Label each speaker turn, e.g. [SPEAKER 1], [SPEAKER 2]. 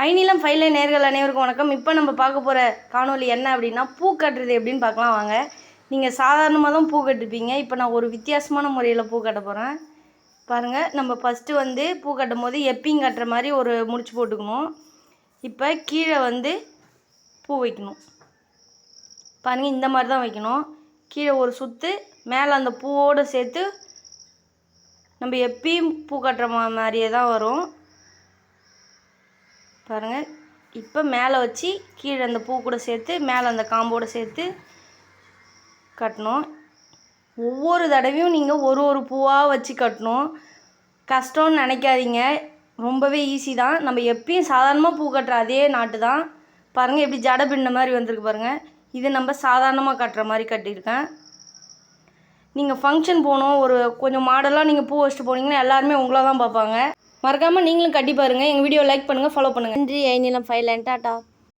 [SPEAKER 1] ஐநிலம் ஃபைல நேர்கள் அனைவருக்கும் வணக்கம். இப்போ நம்ம பார்க்க போகிற காணொளி என்ன அப்படின்னா பூ கட்டுறது எப்படின்னு பார்க்கலாம் வாங்க. நீங்கள் சாதாரணமாக தான் பூ கட்டுப்பீங்க இப்போ நான் ஒரு வித்தியாசமான முறையில் பூ கட்ட போகிறேன். பாருங்கள் நம்ம ஃபஸ்ட்டு வந்து பூ கட்டும் போது எப்பிங் கட்டுற மாதிரி ஒரு முடிச்சு போட்டுக்கணும். இப்போ கீழே வந்து பூ வைக்கணும். பாருங்கள் இந்த மாதிரி தான் வைக்கணும். கீழே ஒரு சுற்று மேலே அந்த பூவோடு சேர்த்து நம்ம எப்பயும் பூ கட்டுற மா- மாதிரியே தான் வரும். பாருங்கள் இப்போ மேலே வச்சு கீழே அந்த பூ கூட சேர்த்து மேலே அந்த காம்போடு சேர்த்து கட்டணும். ஒவ்வொரு தடவையும் நீங்கள் ஒரு ஒரு பூவாக வச்சு கட்டணும். கஷ்டம்னு நினைக்காதீங்க. ரொம்பவே ஈஸி தான். நம்ம எப்பயும் சாதாரணமாக பூ கட்டுற அதே நாட்டு தான். பாருங்கள் எப்படி ஜடை பின்ன மாதிரி வந்திருக்கு பாருங்கள் இது நம்ம சாதாரணமாக கட்டுற மாதிரி கட்டியிருக்கேன். நீங்கள் ஃபங்க்ஷன் போகணும். ஒரு கொஞ்சம் மாடலாக நீங்கள் பூ வச்சுட்டு போனீங்கன்னா எல்லாருமே உங்களை தான் பார்ப்பாங்க. மறக்காமல் நீங்களும் கட்டி பாருங்கள் எங்கள் வீடியோ லைக் பண்ணுங்கள் ஃபாலோ பண்ணுங்கள் நன்றி. ஐநிலம் ஃபைவ் டாட்டா